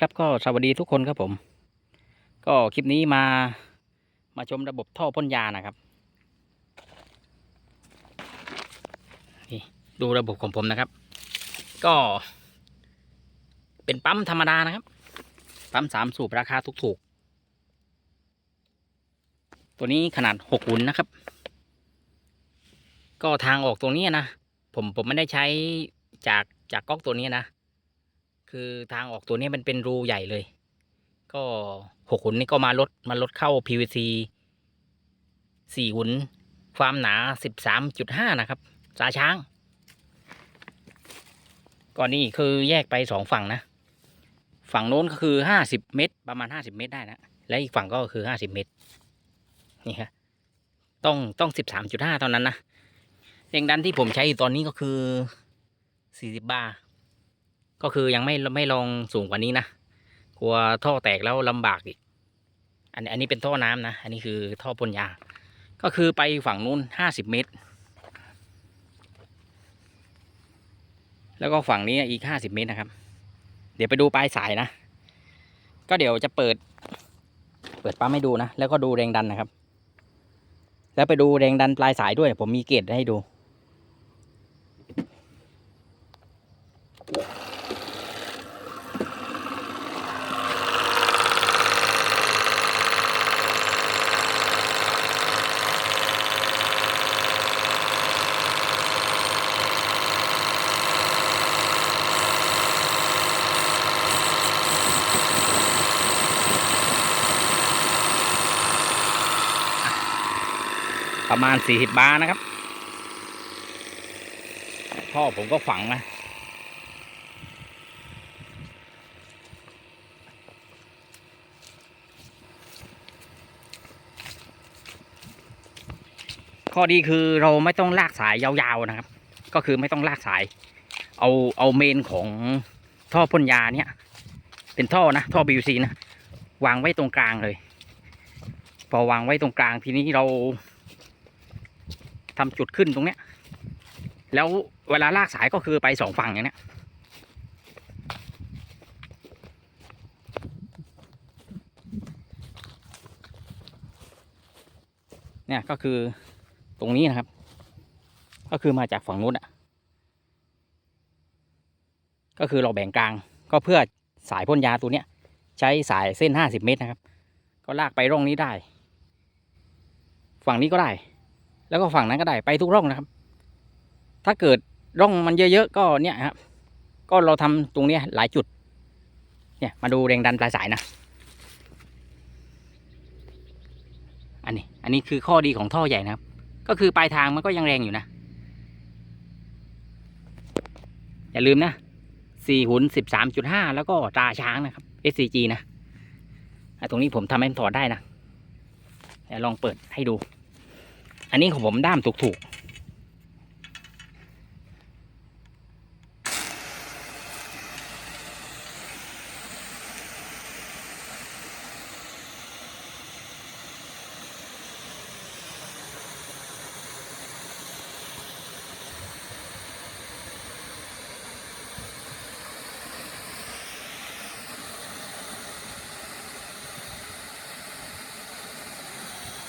ครับก็สวัสดีทุกคนครับผม ก็คลิปนี้มามาชมระบบท่อพ่นยานะครับนี่ดูระบบของผมนะครับ ก็ เป็นปั๊มธรรมดานะครับ ปั๊มสามสูบราคาถูกๆ ตัวนี้ขนาดหกหุ่นนะครับ ก็ทางออกตรงนี้นะ ผมผมไม่ได้ใช้จากจากก๊อกตัวนี้นะ คือทางออกตัวนี้มันเป็นรูใหญ่เลย ก็หกหุ่นนี่ก็มาลดมาลดเข้า PVC สี่หุ่นความหนาสิบสามจุดห้านะครับสาช้างก็นี่คือแยกไปสองฝั่งนะ ฝั่งโน้นก็คือห้าสิบเมตร ประมาณห้าสิบเมตรได้นะ และอีกฝั่งก็คือห้าสิบเมตร นี่ครับต้องต้องสิบสามจุดห้าเท่านั้นนะแรงดันที่ผมใช้อยู่ตอนนี้ก็คือสี่สิบบาร์ ก็คือยังไม่ไม่ลองสูงกว่านี้นะกลัวท่อแตกแล้วลำบากอีก อันนี้อันนี้เป็นท่อน้ำนะ อันนี้คือท่อพ่นยา ก็คือไปฝั่งนู้นห้าสิบเมตร แล้วก็ฝั่งนี้อีกห้าสิบเมตรนะครับ เดี๋ยวไปดูปลายสายนะ ก็เดี๋ยวจะเปิด เปิดปั๊มให้ดูนะ แล้วก็ดูแรงดันนะครับ แล้วไปดูแรงดันปลายสายด้วย ผมมีเกจให้ดู ประมาณสี่สิบบาร์นะครับท่อผมก็ฝังนะข้อดีคือเราไม่ต้องลากสายยาวๆนะครับ ก็คือไม่ต้องลากสาย เอาเอาเมนของท่อพ่นยาเนี่ย เป็นท่อนะท่อ BVC นะวางไว้ตรงกลางเลย พอวางไว้ตรงกลางทีนี้เรา ทำจุดขึ้นตรงเนี้ย แล้วเวลาลากสายก็คือไปสองฝั่งอย่างเนี้ยเนี่ยก็คือตรงนี้นะครับ ก็คือมาจากฝั่งนู้นอะ ก็คือเราแบ่งกลางก็เพื่อสายพ่นยาตัวเนี้ย ใช้สายเส้นห้าสิบเมตรนะครับ ก็ลากไปร่องนี้ได้ ฝั่งนี้ก็ได้ แล้วก็ฝั่งนั้นก็ได้ไปทุกร่องนะครับ ถ้าเกิดร่องมันเยอะๆก็เนี่ยครับ ก็เราทำตรงเนี้ยหลายจุด เนี่ยมาดูแรงดันปลายสายนะ อันนี้ อันนี้คือข้อดีของท่อใหญ่นะครับ ก็คือปลายทางมันก็ยังแรงอยู่นะ อย่าลืมนะสี่หุ่นสิบสามจุดห้าแล้วก็ตาช้างนะครับ SCG นะตรงนี้ผมทำให้ถอดได้นะเดี๋ยวลองเปิดให้ดู อันนี้ของผมด้ามถูกๆ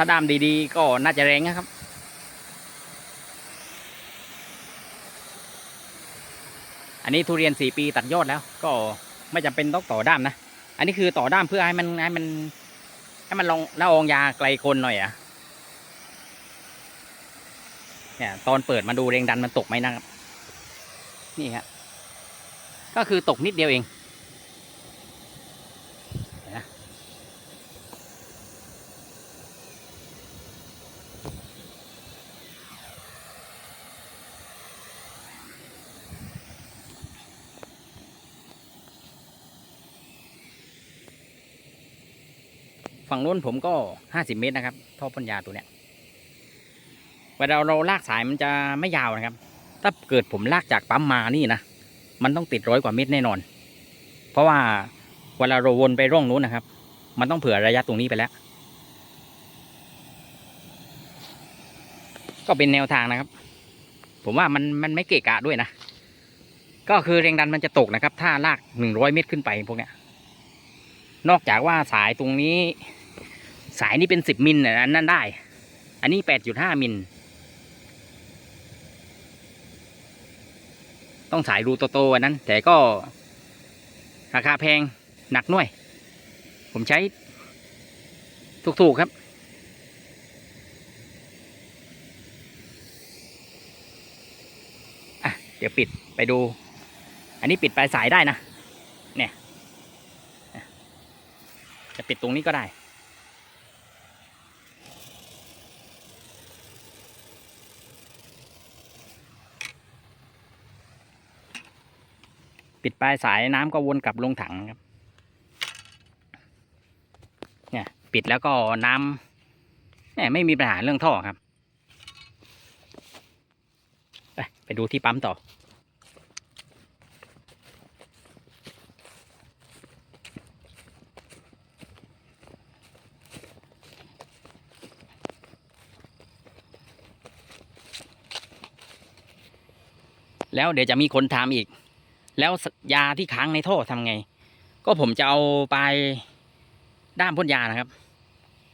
ถ้าด้ามดีๆ ก็น่าจะแรงนะครับ อันนี้ทุเรียนสี่ปีตัดยอดแล้ว ก็ไม่จำเป็นต้องต่อด้ามนะ อันนี้คือต่อด้ามเพื่อให้มันให้มันให้มันลองละอองยาไกลคนหน่อยอะเนี่ยตอนเปิดมาดูแรงดันมันตกไหมนะครับ นี่ครับก็คือตกนิดเดียวเอง ฝั่งนู้นผมก็ห้าสิบเมตรนะครับ ท่อพ่นยาตัวเนี้ยเวลาเราลากสายมันจะไม่ยาวนะครับ ถ้าเกิดผมลากจากปั๊มมานี่นะ มันต้องติดร้อยกว่าเมตรแน่นอน เพราะว่าเวลาเราวนไปร่องนู้นนะครับ มันต้องเผื่อระยะตรงนี้ไปแล้ว ก็เป็นแนวทางนะครับ ผมว่ามันมันไม่เกะกะด้วยนะ ก็คือแรงดันมันจะตกนะครับ ถ้าลากหนึ่งร้อยเมตรขึ้นไปพวกเนี้ย นอกจากว่าสายตรงนี้ สายนี้เป็นสิบมิลน่ะอันนั้นได้ อันนี้แปดจุดห้ามิล ต้องสายรูโตๆอันนั้น แต่ก็ ราคาแพงหนักหน่วย ผมใช้ ถูกๆครับอะเดี๋ยวปิดไปดู อันนี้ปิดปลายสายได้นะ เนี่ย จะปิดตรงนี้ก็ได้ ปิดปลายสายน้ำก็วนกลับลงถังครับเนี่ยปิดแล้วก็น้ำเนี่ยไม่มีปัญหาเรื่องท่อครับ ไปไปดูที่ปั๊มต่อ แล้วเดี๋ยวจะมีคนถามอีก แล้วยาที่ค้างในท่อทำไง ก็ผมจะเอาไปด้ามพ่นยานะครับ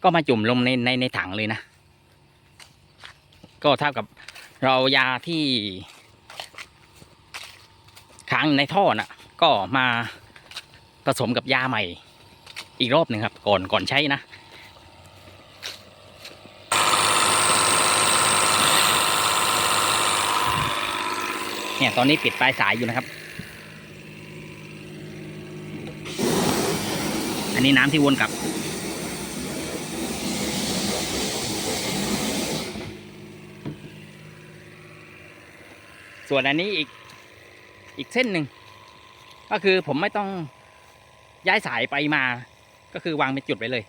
ก็มาจุ่มลงในในในถังเลยนะ ก็เท่ากับเรายาที่ค้างในท่อน่ะ ก็มาผสมกับยาใหม่ อีกรอบหนึ่งครับ ก่อนก่อนใช้นะเนี่ยตอนนี้ปิดปลายสายอยู่นะครับ นี้น้ำที่วนกลับ ส่วนอันนี้อีกอีกเส้นหนึ่ง ก็คือผมไม่ต้องย้ายสายไปมา ก็คือวางเป็นจุดไปเลย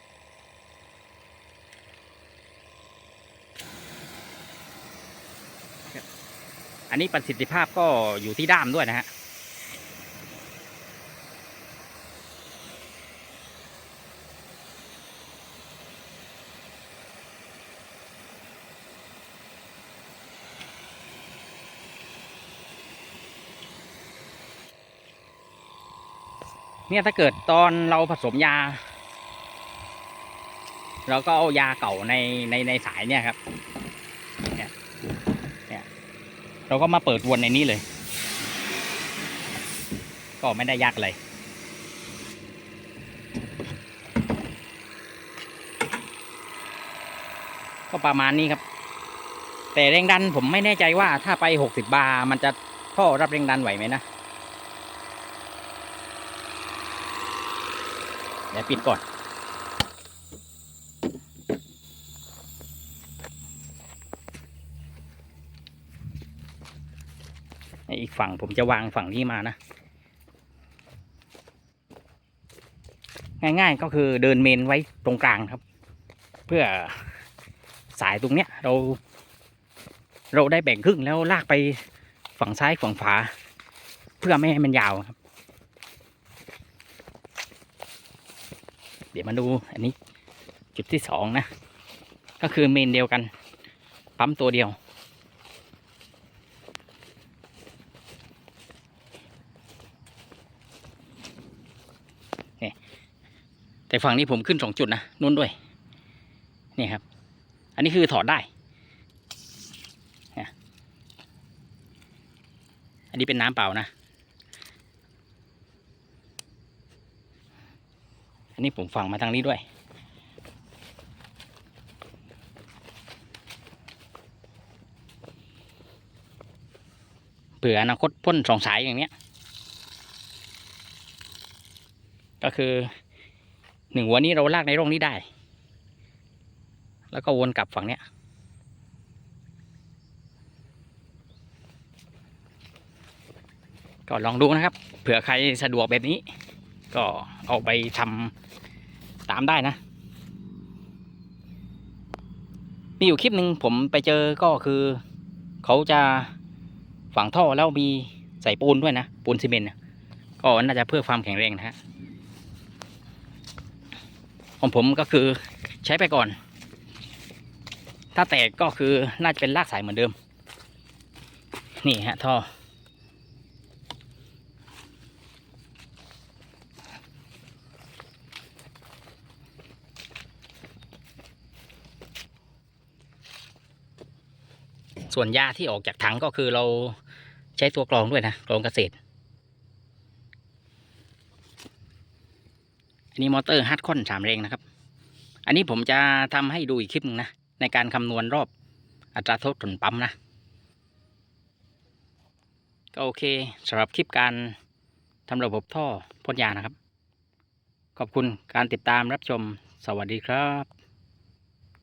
อันนี้ประสิทธิภาพก็อยู่ที่ด้ามด้วยนะฮะ เนี่ยถ้าเกิดตอนเราผสมยา เราก็เอายาเก่าในในในสายเนี่ยครับเนี่ยเนี่ยเราก็มาเปิดวนในนี้เลย ก็ไม่ได้ยากอะไรก็ประมาณนี้ครับ แต่แรงดันผมไม่แน่ใจว่าถ้าไปหกสิบบาร์มันจะท่อรับแรงดันไหวไหมนะ ดี๋ยวปิดก่อน อีกฝั่งผมจะวางฝั่งนี้มานะ ง่ายๆก็คือเดินเมนไว้ตรงกลางครับ เพื่อสายตรงเนี้ยเรา เราได้แบ่งครึ่งแล้วลากไปฝั่งซ้ายฝั่งขวาเพื่อไม่ให้มันยาวครับ เดี๋ยวมาดูอันนี้จุดที่สองนะ ก็คือเมนเดียวกัน ปั๊มตัวเดียวแต่ฝั่งนี้ผมขึ้นสองจุดนะนุ่นด้วย นี่ครับ อันนี้คือถอดได้ อันนี้เป็นน้ำเปล่านะ นนี้ผมฝังมาทางนี้ด้วย เผื่ออนาคตพ่นสองสายอย่างเนี้ย ก็คือหนึ่งหัวนี้เราลากในร่องนี้ได้ แล้วก็วนกลับฝั่งเนี้ยก็ลองดูนะครับ เผื่อใครสะดวกแบบนี้ ก็เอาไปทำ ตามได้นะ มีอยู่คลิปหนึ่งผมไปเจอก็คือ เขาจะฝังท่อแล้วมีใส่ปูนด้วยนะ ปูนซีเมนต์นะก็น่าจะเพื่อความแข็งแรงนะฮะของผมก็คือใช้ไปก่อน ถ้าแตกก็คือน่าจะเป็นลากสายเหมือนเดิม นี่ฮะท่อ ส่วนยาที่ออกจากถังก็คือเราใช้ตัวกรองด้วยนะกรองเกษตร อันนี้มอเตอร์ฮัตคอนสามแรงนะครับ อันนี้ผมจะทำให้ดูอีกคลิปหนึงนะ ในการคำนวณรอบอัตราทษผลปั๊มนะ ก็โอเคสำหรับคลิปการทำระบบท่อพ่นยานะครับ ขอบคุณการติดตามรับชม สวัสดีครับ